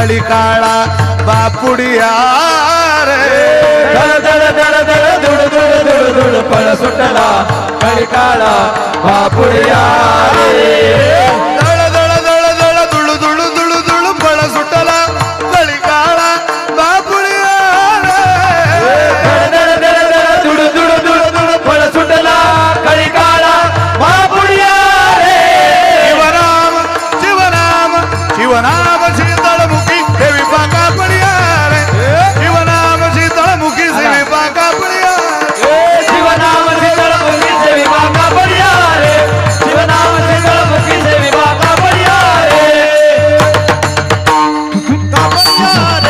ಕಳಿಕಾಳ ಬಾಪುಡಿಯಾರೆ ದಳ ಪಳ ಸುಟ್ಟಲ ಕಳಿಕಾಳ ಬಾಪುಡಿಯಾರೆ ದಳ ದಳ ದಳ ಶಿವ Jesus.